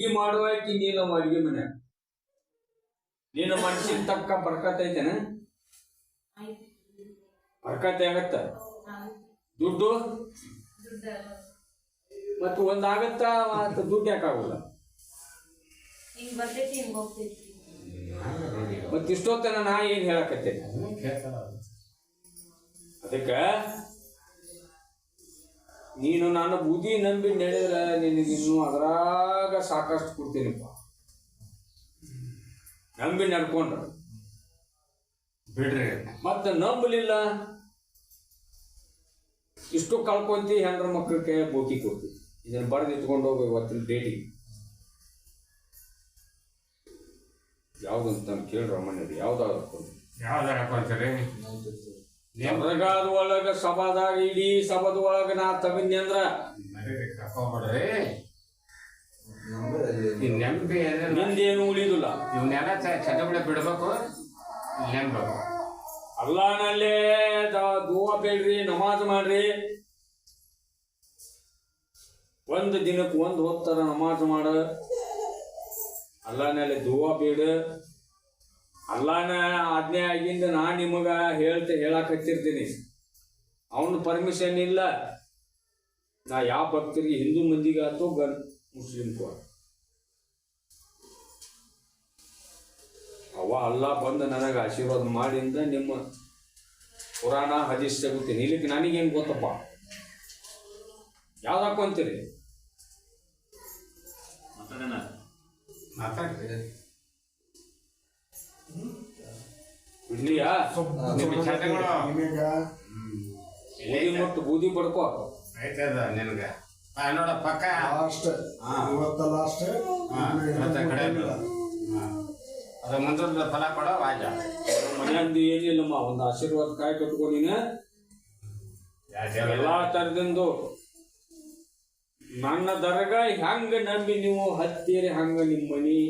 ಅಡಿಗೆ ಮಾಡುವಾಕಿ ನೀನು ಅಡಿಗೆ ಮನೆ. ನೀನು ಮನ್ಸಿನ ತಕ್ಕ ಬರ್ಕತ್ ಐತೇನ? ಬರ್ಕತ್ ಆಗತ್ತ. ದುಡ್ಡು? ಮತ್ತು ಒಂದಾಗತ್ತ ಮತ್ತು ದುಡ್ಡು ಯಾಕಾಗಲ್ಲ ಮತ್ತು ಇಷ್ಟೊತ್ತನ ನಾ ಏನ್ ಹೇಳಕತ್ತೆ? ಅದಕ್ಕ ನೀನು ನಾನು ಬೂದಿ ನಂಬಿ ನಡೆದ್ರೆ ನಿನಗೆ ಅದರ ಸಾಕಷ್ಟು ಕೊಡ್ತೀನಪ್ಪ. ನಂಬಿ ನಡ್ಕೊಂಡ್ರ. ಬಿಡ್ರಿ. ಮತ್ತೆ ನಂಬಲಿಲ್ಲ. ಇಷ್ಟು ಕಳ್ಕೊಂತಿ ಹೆಂಡ್ರ ಮಕ್ಕಳ ಕೈ ಬೋಕಿ ಕೊಡ್ತಿ ಇದನ್ನ ಬರೆದು ಇಟ್ಕೊಂಡು ಹೋಗಿ ಇವತ್ತಿನ ಡೇಟಿಗೆ ಯಾವ್ದಂತ ನಾನು ಕೇಳ್ರ ಮನೆಯದು ಯಾವ್ದಾದ್ರು ಯಾವ್ದಾರ ಹಾಕೊಂತೀರಿ ನಮ್ರಗಾದ ಒಳಗ ಸಭಾದಾಗ ಇಡೀ ಸಭದ ಒಳಗ ನಾ ತಗನ್ನಿ ಅಂದ್ರ. ನೆಂಪಿ ನಿಂದೇನು ಉಳಿದಿಲ್ಲ ಇವನ್ನೆಲ್ಲ ಚಟಪಡೆ ಬಿಡ್ಬೇಕು ನೆಂಬೇಕು ಅಲ್ಲಾನಲ್ಲೇ ದೂವಾ ಬೇಡ್ರಿ ನಮಾಜ್ ಮಾಡ್ರಿ. ಒಂದು ದಿನಕ್ಕೆ ಒಂದು ಹೊತ್ತರ ನಮಾಜ್ ಮಾಡ. ಅಲ್ಲಾನಲ್ಲಿ ದುವಾ ಬೇಡ. ಅಲ್ಲಾನ ಆಜ್ಞೆ ಆಗಿಂದ ನಾ ನಿಮಗ ಹೇಳ್ತೆ ಹೇಳಕ್ ಹಚ್ಚಿರ್ತೀನಿ ಅವನ ಪರ್ಮಿಷನ್ ಇಲ್ಲ. ನಾ ಯಾವ ಭಕ್ತರಿಗೆ ಹಿಂದೂ ಮಂದಿಗಾತು ಗನ್ ಮುಸ್ಲಿಮ್ಗೂ ಆತು. ಅವ ಅಲ್ಲ ಬಂದು ನನಗೆ ಆಶೀರ್ವಾದ ಮಾಡಿಂದ ನಿಮ್ಮ ಪುರಾಣ ಹದೀಸ್ ತೆಗುತ್ತೀನಿ ಇಲ್ಲಿಗೆ ನನಗೇನು ಗೊತ್ತಪ್ಪ? ಯಾವ್ದು ಹಾಕೊಂತೀರಿ ಇಡ್ಲಿಯಾ ಬೂದಿ ಮತ್ತು ಬೂದಿ ಬಡ್ಕೋ ಆಯ್ತದ ನಿನಗ. ನೋಡ ಪಕ್ಕ. ಲಾಸ್ಟ್. ಹಾ. ಇವತ್ತ ಲಾಸ್ಟ್. ಹಾ, ಮತ್ತೆ ಕಡೆ ಬಿಡು. ಹಾ. ಅದು ಮುಂದೊಂದು ಫಲ ಕೊಡೋ ವಾಜ. ಮನೆಯಂದು ಏನಿಲ್ಲಮ್ಮ ಒಂದು ಆಶೀರ್ವಾದ ಕಾಯಿ ಕಟ್ಕೊ ನೀನು. ಎಲ್ಲಾ ತರದಿಂದು ನನ್ನ ದರ್ಗ ಹೆಂಗ ನಂಬಿ ನೀವು ಹತ್ತೀರಿ ಹಂಗ ನಿಮ್ಮ ಮನಿ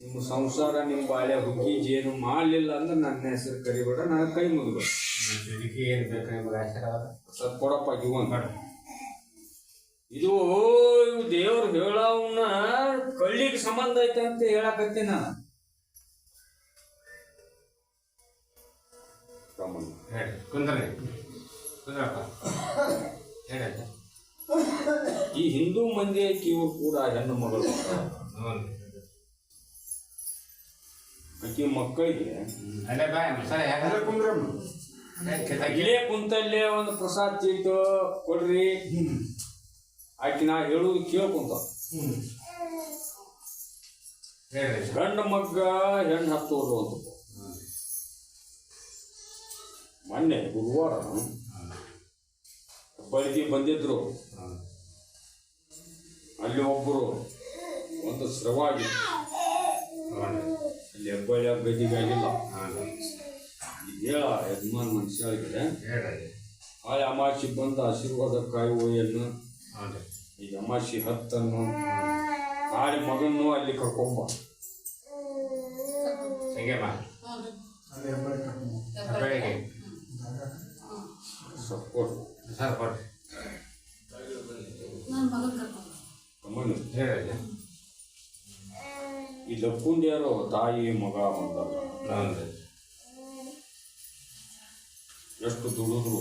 ನಿಮ್ಮ ಸಂಸಾರ ನಿಮ್ಮ ಬಾಳೆ ಹುಗ್ಗಿ ಜೇನು ಮಾಡಲಿಲ್ಲ ಅಂದ್ರೆ ನನ್ನ ಹೆಸರು ಕರಿಬೇಡ ನನ್ನ ಕೈ ಮುಗಿಬೇಡ. ಏನ್ ಬೇಕು ನಿಮ್ಗೆ ಆಶೀರ್ವಾದ? ಸ್ವಲ್ಪ ಕೊಡಪ್ಪ ಜೀವನ್ ಇದು ಇವು ದೇವ್ರು ಹೇಳವನ್ನ ಕಳ್ಳಿಗೆ ಸಂಬಂಧ ಐತೆ ಅಂತ ಹೇಳಕತ್ತೀನಿ ಈ ಹಿಂದೂ ಮಂದಿ ಐತಿ ಇವ್ರು ಕೂಡ ಹೆಣ್ಣು ಮಗಳು. ಆಕಿ ಮಕ್ಕಳಿಗೆ ಇಲ್ಲೇ ಕುಂತಲ್ಲೇ ಒಂದು ಪ್ರಸಾದ್ ಚೀಟು ಕೊಡ್ರಿ. ಆಕಿ ನಾ ಹೇಳುದು ಕೇಳ್ಕೊಂತ. ಗಂಡ ಮಗ್ಗ ಹೆಣ್ಣು ಹತ್ತೋದು ಅಂತ. ಮೊನ್ನೆ ಗುರುವಾರ ಬಳಿಗೆ ಬಂದಿದ್ರು. ಅಲ್ಲಿ ಒಬ್ಬರು ಒಂದು ಸ್ರವಾಗಿ. ಅಲ್ಲಿ ಹೆಬ್ಬಳ್ಳಿ ಗದ್ದಿಗಾಗಿಲ್ಲ ಈಗ ಹೇಳ ಯಜಮಾನ್ ಮನುಷ್ಯರಿಗೆ ಆ ಅಮಾಸಿ ಬಂದ ಆಶೀರ್ವಾದ ಕಾಯುವೆಯನ್ನು ಹ್ಞೂ ಈಗ ಅಮಾಸಿ ಹತ್ತನ್ನು ನಾಳೆ ಮಗನ್ನು ಅಲ್ಲಿ ಕರ್ಕೊಂಬ. ಹೆಂಗೆ ಬಾ ಅಲ್ಲೇ ಹೆಬ್ಬಾಳ ಕರ್ಕೊಂಡು ಬೆಳಿಗ್ಗೆ ಸಪೋರ್ಟ್ ಸರ್ ಕೊಡ್ರಿ. ತಮ್ಮನು ಈ ಲಕ್ಕುಂಡಿಯರು ತಾಯಿ ಮಗ ಬಂದಲ್ಲ ಎಷ್ಟು ದುಡಿದ್ರು.